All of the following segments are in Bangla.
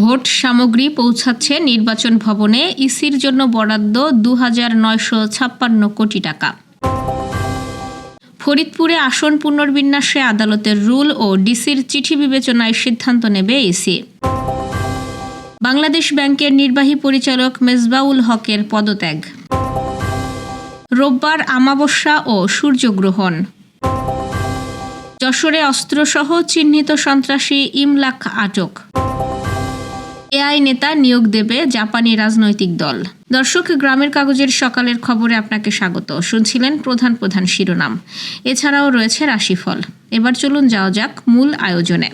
ভোট সামগ্রী পৌঁছাচ্ছে নির্বাচন ভবনে। ইসির জন্য বরাদ্দ দু কোটি টাকা। ফরিদপুরে আসন পুনর্বিন্যাসে আদালতের রুল ও ডিসির চিঠি বিবেচনায় সিদ্ধান্ত নেবে ইসি। বাংলাদেশ ব্যাংকের নির্বাহী পরিচালক মেজবাউল হকের পদত্যাগ। রোববার আমাবস্যা ও সূর্যগ্রহণ। যশোরে অস্ত্রসহ চিহ্নিত সন্ত্রাসী ইমলাক আটক। এআই নেতা নিয়োগ দেবে জাপানি রাজনৈতিক দল। দর্শক, গ্রামের কাগজের সকালের খবরে আপনাকে স্বাগত। শুনছিলেন প্রধান প্রধান শিরোনাম। এছাড়াও রয়েছে রাশিফল। এবার চলুন যাওয়া যাক মূল আয়োজনে।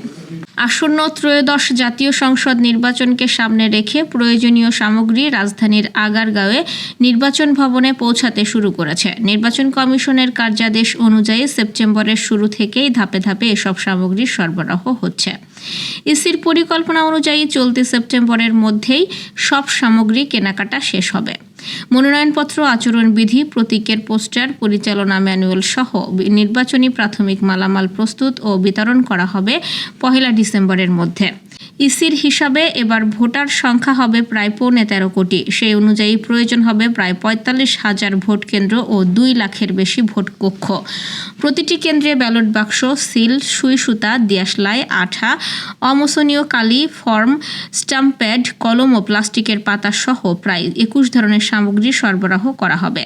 আসন্ন ত্রয়োদশ জাতীয় সংসদ নির্বাচনকে সামনে রেখে প্রয়োজনীয় সামগ্রী রাজধানীর আগারগাঁওয়ে নির্বাচন ভবনে পৌঁছাতে শুরু করেছে। নির্বাচন কমিশনের কার্যাদেশ অনুযায়ী সেপ্টেম্বরের শুরু থেকেই ধাপে ধাপে এসব সামগ্রীর সরবরাহ হচ্ছে। ইসির পরিকল্পনা অনুযায়ী চলতি সেপ্টেম্বরের মধ্যেই সব সামগ্রী কেনাকাটা শেষ হবে। মনোনয়নপত্র, আচরণবিধি, প্রতীকের পোস্টার, পরিচালনা ম্যানুয়াল সহ নির্বাচনী প্রাথমিক মালামাল প্রস্তুত ও বিতরণ করা হবে পহেলা ডিসেম্বরের মধ্যে। ইসির হিসাবে এবার ভোটার সংখ্যা হবে প্রায় পৌনে তেরো কোটি। সেই অনুযায়ী প্রয়োজন হবে প্রায় পঁয়তাল্লিশ হাজার ভোট কেন্দ্র ও দুই লাখের বেশি ভোট কক্ষ। প্রতিটি কেন্দ্রে ব্যালট বাক্স, সিল, সুই সুতা দিয়াশলাই আঠা, অমোসনীয় কালি, ফর্ম, স্টাম্প প্যাড, কলম ও প্লাস্টিকের পাতা সহ প্রায় একুশ ধরনের সামগ্রী সরবরাহ করা হবে।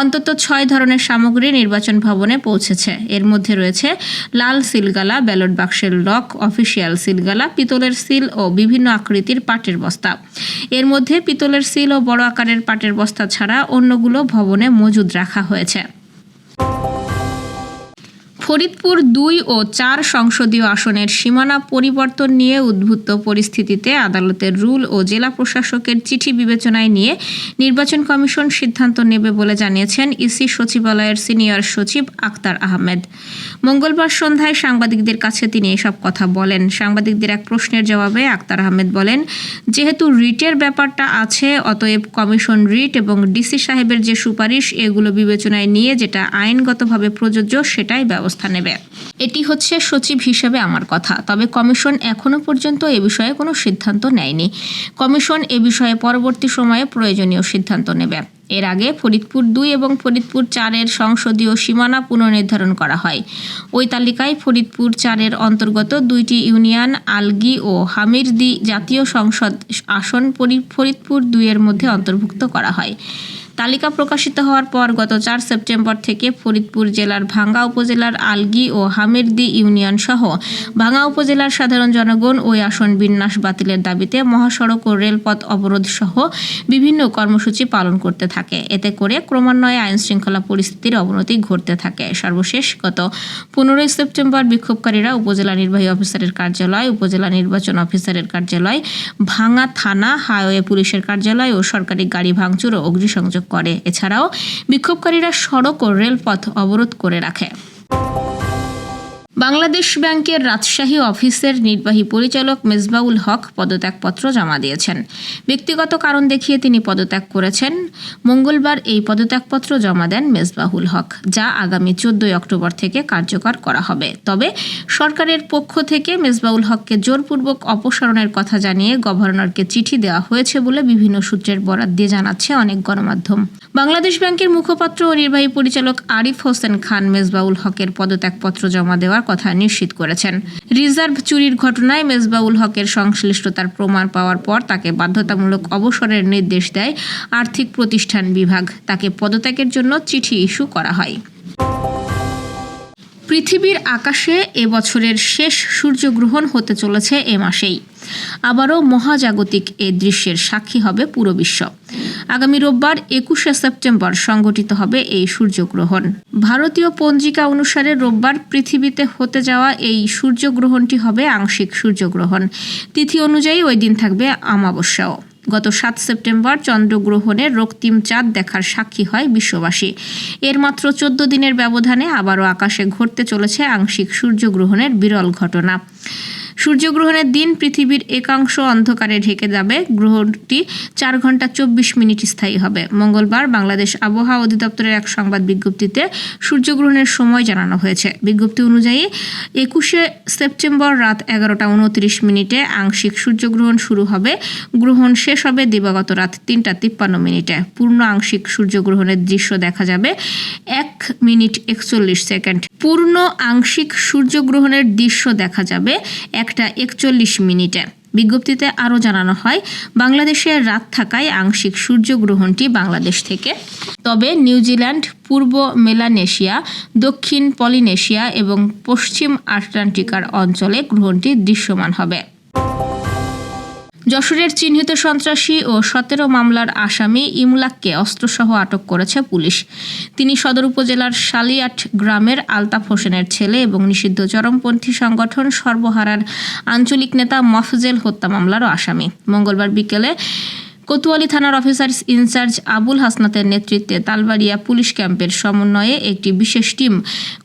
অন্তত ছয় ধরনের সামগ্রী নির্বাচন ভবনে পৌঁছেছে। এর মধ্যে রয়েছে লাল সিলগালা, ব্যালট বাক্সের লক, অফিসিয়াল সিলগালা, পিতলের সিল ও বিভিন্ন আকৃতির পাটের বস্তা। এর মধ্যে পিতলের সিল ও বড় আকারের পাটের বস্তা ছাড়া অন্যগুলো ভবনে মজুদ রাখা হয়েছে। ফরিদপুর দুই ও চার সংসদীয় আসনের সীমানা পরিবর্তন নিয়ে উদ্ভূত পরিস্থিতিতে আদালতের রুল ও জেলা প্রশাসকের চিঠি বিবেচনায় নিয়ে নির্বাচন কমিশন সিদ্ধান্ত নেবে বলে জানিয়েছেন ইসি সচিবালয়ের সিনিয়র সচিব আক্তার আহমেদ। মঙ্গলবার সন্ধ্যায় সাংবাদিকদের কাছে তিনি এসব কথা বলেন। সাংবাদিকদের এক প্রশ্নের জবাবে আক্তার আহমেদ বলেন, যেহেতু রিটের ব্যাপারটা আছে, অতএব কমিশন রিট এবং ডিসি সাহেবের যে সুপারিশ, এগুলো বিবেচনায় নিয়ে যেটা আইনগতভাবে প্রযোজ্য, সেটাই ব্যবস্থা নেবে। এটি হচ্ছে সচিব হিসেবে আমার কথা। তবে কমিশন এখনও পর্যন্ত এ বিষয়ে কোনো সিদ্ধান্ত নেয়নি। কমিশন এ বিষয়ে পরবর্তী সময়ে প্রয়োজনীয় সিদ্ধান্ত নেবে। এর আগে ফরিদপুর দুই এবং ফরিদপুর চারের সংসদীয় সীমানা পুনর্নির্ধারণ করা হয়। ওই তালিকায় ফরিদপুর চারের অন্তর্গত দুইটি ইউনিয়ন আলগি ও হামিরদি জাতীয় সংসদ আসন পরি- ফরিদপুর দুইয়ের মধ্যে অন্তর্ভুক্ত করা হয়। তালিকা প্রকাশিত হওয়ার পর গত চার সেপ্টেম্বর থেকে ফরিদপুর জেলার ভাঙ্গা উপজেলার আলগি ও হামিরদি ইউনিয়ন সহ ভাঙ্গা উপজেলার সাধারণ জনগণ ওই আসন বিন্যাস বাতিলের দাবিতে মহাসড়ক ও রেলপথ অবরোধ সহ বিভিন্ন কর্মসূচি পালন করতে থাকে। এতে করে ক্রমান্বয়ে আইন শৃঙ্খলা পরিস্থিতির অবনতি ঘটতে থাকে। সর্বশেষ, গত পনেরোই সেপ্টেম্বর বিক্ষোভকারীরা উপজেলা নির্বাহী অফিসারের কার্যালয়, উপজেলা নির্বাচন অফিসারের কার্যালয় ভাঙা থানা, হাইওয়ে পুলিশের কার্যালয় ও সরকারি গাড়ি ভাঙচুর ও অগ্নিসংযোগ করে। এছাড়াও বিক্ষোভকারীরা সড়ক ও রেলপথ অবরোধ করে রাখে। বাংলাদেশ ব্যাংকের রাজশাহী অফিসের নির্বাহী পরিচালক মেজবাউল হক পদত্যাগপত্র জমা দিয়েছেন। ব্যক্তিগত কারণ দেখিয়ে তিনি পদত্যাগ করেছেন। মঙ্গলবার এই পদত্যাগপত্র জমা দেন মেজবাহুল হক, যা আগামী চোদ্দই অক্টোবর থেকে কার্যকর করা হবে। তবে সরকারের পক্ষ থেকে মেজবাউল হককে জোরপূর্বক অপসারণের কথা জানিয়ে গভর্নরকে চিঠি দেওয়া হয়েছে বলে বিভিন্ন সূত্রের বরাত দিয়ে জানাচ্ছে অনেক গণমাধ্যম। বাংলাদেশ ব্যাংকের মুখপাত্র ও নির্বাহী পরিচালক আরিফ হোসেন খান মেজবাউল হকের পদত্যাগপত্র জমা দেওয়ার কথা নিশ্চিত করেছেন। রিজার্ভ চুরির ঘটনায় মেজবাউল হকের সংশ্লিষ্টতার প্রমাণ পাওয়ার পর তাকে বাধ্যতামূলক অবসরের নির্দেশ দেয় আর্থিক প্রতিষ্ঠান বিভাগ। তাকে পদত্যাগের জন্য চিঠি ইস্যু করা হয়। পৃথিবীর আকাশে এবছরের শেষ সূর্যগ্রহণ হতে চলেছে এ মাসেই। আবারও মহাজাগতিক এ দৃশ্যের সাক্ষী হবে পুরো বিশ্ব। আগামী রোববার একুশে সেপ্টেম্বর সংগঠিত হবে এই সূর্যগ্রহণ। ভারতীয় পঞ্জিকা অনুসারে রোববার পৃথিবীতে হতে যাওয়া এই সূর্যগ্রহণটি হবে আংশিক সূর্যগ্রহণ। তিথি অনুযায়ী ওই দিন থাকবে আমাবস্যাও গত সাত সেপ্টেম্বর চন্দ্রগ্রহণে রক্তিম চাঁদ দেখার সাক্ষী হয় বিশ্ববাসী। এর মাত্র চোদ্দ দিনের ব্যবধানে আবারও আকাশে ঘটতে চলেছে আংশিক সূর্যগ্রহণের বিরল ঘটনা। সূর্যগ্রহণের দিন পৃথিবীর একাংশ অন্ধকারে ঢেকে যাবে। গ্রহণটি চার ঘণ্টা চব্বিশ মিনিট স্থায়ী হবে। মঙ্গলবার বাংলাদেশ আবহাওয়া অধিদপ্তরের এক সংবাদ বিজ্ঞপ্তিতে সূর্যগ্রহণের সময় জানানো হয়েছে। বিজ্ঞপ্তি অনুযায়ী একুশে সেপ্টেম্বর রাত এগারোটা উনত্রিশ মিনিটে আংশিক সূর্যগ্রহণ শুরু হবে। গ্রহণ শেষ হবে দিবাগত রাত তিনটা তিপ্পান্ন মিনিটে। পূর্ণ আংশিক সূর্যগ্রহণের দৃশ্য দেখা যাবে এক মিনিট একচল্লিশ সেকেন্ড। পূর্ণ আংশিক সূর্যগ্রহণের দৃশ্য দেখা যাবে একটা একচল্লিশ মিনিটে। বিজ্ঞপ্তিতে আরও জানানো হয় বাংলাদেশে রাত থাকায় আংশিক সূর্যগ্রহণটি বাংলাদেশ থেকে। তবে নিউজিল্যান্ড পূর্ব মেলানেশিয়া, দক্ষিণ পলিনেশিয়া এবং পশ্চিম আটলান্টিকার অঞ্চলে গ্রহণটি দৃশ্যমান হবে। যশোরের চিহ্নিত সন্ত্রাসী ও সতেরো মামলার আসামি ইমলাককে অস্ত্রসহ আটক করেছে পুলিশ। তিনি সদর উপজেলার শালিয়াট গ্রামের আলতাফ হোসেনের ছেলে এবং নিষিদ্ধ চরমপন্থী সংগঠন সর্বহারার আঞ্চলিক নেতা মফজেল হত্যা মামলারও আসামি। মঙ্গলবার বিকেলে কোতোয়ালি থানার অফিসার ইনচার্জ আবুল হাসনাতের নেতৃত্বে তালবাড়িয়া পুলিশ ক্যাম্পের সমন্বয়ে একটি বিশেষ টিম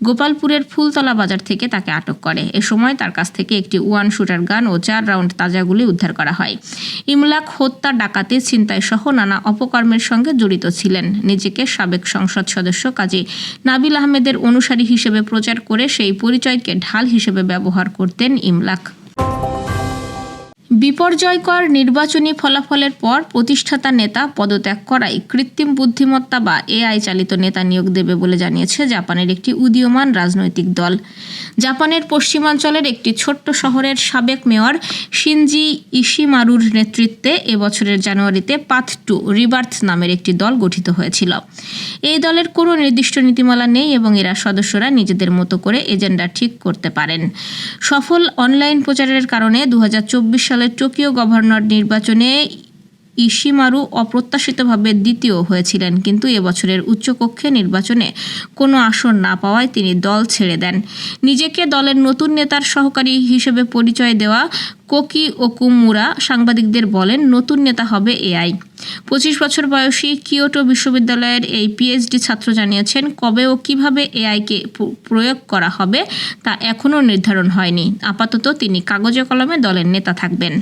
গোপালপুরের ফুলতলা বাজার থেকে তাকে আটক করে। এ সময় তার কাছ থেকে একটি ওয়ান শুটার গান ও চার রাউন্ড তাজাগুলি উদ্ধার করা হয়। ইমলাক হত্যা, ডাকাতি, ছিনতাই সহ নানা অপকর্মের সঙ্গে জড়িত ছিলেন। নিজেকে সাবেক সংসদ সদস্য কাজী নাবিল আহমেদের অনুসারী হিসেবে প্রচার করে সেই পরিচয়কে ঢাল হিসেবে ব্যবহার করতেন ইমলাক। বিপর্যয়কর নির্বাচনী ফলাফলের পর প্রতিষ্ঠাতা নেতা পদত্যাগ করায় কৃত্রিম বুদ্ধিমত্তা বা এআই চালিত নেতা নিয়োগ দেবে বলে জানিয়েছে জাপানের একটি উদীয়মান রাজনৈতিক দল। জাপানের পশ্চিমাঞ্চলের একটি ছোট্ট শহরের সাবেক মেয়র শিনজি ইশিমারুর নেতৃত্বে এবছরের জানুয়ারিতে পাথ টু রিবার্থ নামের একটি দল গঠিত হয়েছিল। এই দলের কোনো নির্দিষ্ট নীতিমালা নেই এবং এরা সদস্যরা নিজেদের মতো করে এজেন্ডা ঠিক করতে পারেন। সফল অনলাইন প্রচারের কারণে দু চব্বিশ সালের টোকিও গভর্নর নির্বাচনে ইশিমারু অপ্রত্যাশিতভাবে দ্বিতীয় হয়েছিলেন, কিন্তু এবছরের উচ্চকক্ষে নির্বাচনে কোনো আসন না পাওয়ায় তিনি দল ছেড়ে দেন। নিজেকে দলের নতুন নেতার সহকারী হিসেবে পরিচয় দেওয়া কোকি ওকুমুরা সাংবাদিকদের বলেন, নতুন নেতা হবে এআই পঁচিশ বছর বয়সী কিয়োটো বিশ্ববিদ্যালয়ের এই পিএইচডি ছাত্র জানিয়েছেন, কবে ও কীভাবে এআইকে প্রয়োগ করা হবে তা এখনও নির্ধারণ হয়নি। আপাতত তিনি কাগজে কলমে দলের নেতা থাকবেন।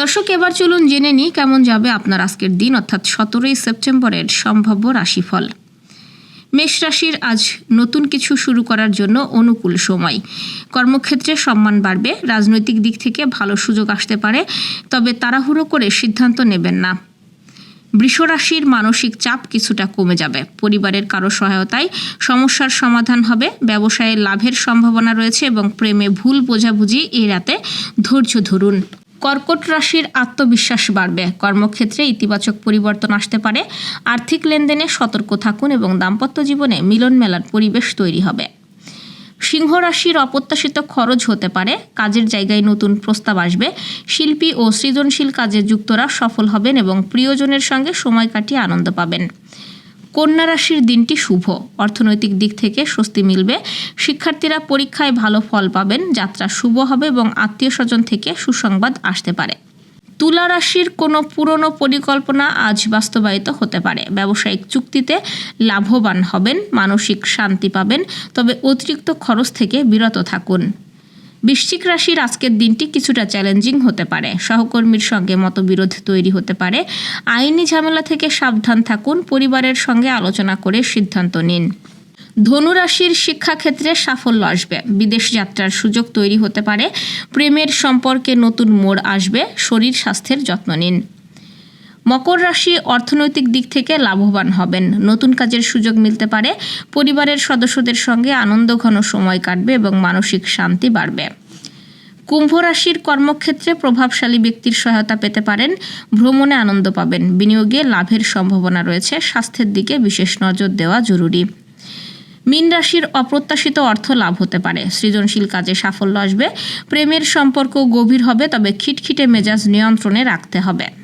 দর্শক, এবার চলুন জেনে নিই কেমন যাবে আপনার আজকের দিন, অর্থাৎ সতেরোই সেপ্টেম্বরের সম্ভাব্য রাশিফল। মেষ রাশির আজ নতুন কিছু শুরু করার জন্য অনুকূল সময়। কর্মক্ষেত্রে সম্মান বাড়বে, রাজনৈতিক দিক থেকে ভালো সুযোগ আসতে পারে, তবে তাড়াহুড়ো করে সিদ্ধান্ত নেবেন না। বৃষরাশির মানসিক চাপ কিছুটা কমে যাবে, পরিবারের কারও সহায়তায় সমস্যার সমাধান হবে, ব্যবসায়ে লাভের সম্ভাবনা রয়েছে এবং প্রেমে ভুল বোঝাবুঝি এড়াতে ধৈর্য ধরুন। কর্কট রাশির আত্মবিশ্বাস বাড়বে। কর্মক্ষেত্রে ইতিবাচক পরিবর্তন আসতে পারে। আর্থিক লেনদেনে সতর্ক থাকুন এবং দাম্পত্য জীবনে মিলন মেলার পরিবেশ তৈরি হবে। সিংহ রাশির অপ্রত্যাশিত খরচ হতে পারে। কাজের জায়গায় নতুন প্রস্তাব আসবে। শিল্পী ও সৃজনশীল কাজে যুক্তরা সফল হবেন এবং প্রিয়জনের সঙ্গে সময় কাটিয়ে আনন্দ পাবেন। কন্যা রাশির দিনটি শুভ। অর্থনৈতিক দিক থেকে স্বস্তি মিলবে। শিক্ষার্থীরা পরীক্ষায় ভালো ফল পাবেন, যাত্রা শুভ হবে এবং আত্মীয় স্বজন থেকে সুসংবাদ আসতে পারে। তুলা রাশির কোনো পুরনো পরিকল্পনা আজ বাস্তবায়িত হতে পারে। ব্যবসায়িক চুক্তিতে লাভবান হবেন, মানসিক শান্তি পাবেন, তবে অতিরিক্ত খরচ থেকে বিরত থাকুন। বৃশ্চিক রাশির আজকের দিনটি কিছুটা চ্যালেঞ্জিং হতে পারে। সহকর্মীর সঙ্গে মতবিরোধ তৈরি হতে পারে। আইনি ঝামেলা থেকে সাবধান থাকুন, পরিবারের সঙ্গে আলোচনা করে সিদ্ধান্ত নিন। ধনুরাশির শিক্ষাক্ষেত্রে সাফল্য আসবে। বিদেশ যাত্রার সুযোগ তৈরি হতে পারে। প্রেমের সম্পর্কে নতুন মোড় আসবে। শরীর স্বাস্থ্যের যত্ন নিন। মকর রাশি অর্থনৈতিক দিক থেকে লাভবান হবেন। নতুন কাজের সুযোগ মিলতে পারে। পরিবারের সদস্যদের সঙ্গে আনন্দঘন সময় কাটবে এবং মানসিক শান্তি বাড়বে। কুম্ভ রাশির কর্মক্ষেত্রে প্রভাবশালী ব্যক্তির সহায়তা পেতে পারেন। ভ্রমণে আনন্দ পাবেন। বিনিয়োগে লাভের সম্ভাবনা রয়েছে। স্বাস্থ্যের দিকে বিশেষ নজর দেওয়া জরুরি। মীন রাশির অপ্রত্যাশিত অর্থ লাভ হতে পারে। সৃজনশীল কাজে সাফল্য আসবে। প্রেমের সম্পর্ক গভীর হবে, তবে খিটখিটে মেজাজ নিয়ন্ত্রণে রাখতে হবে।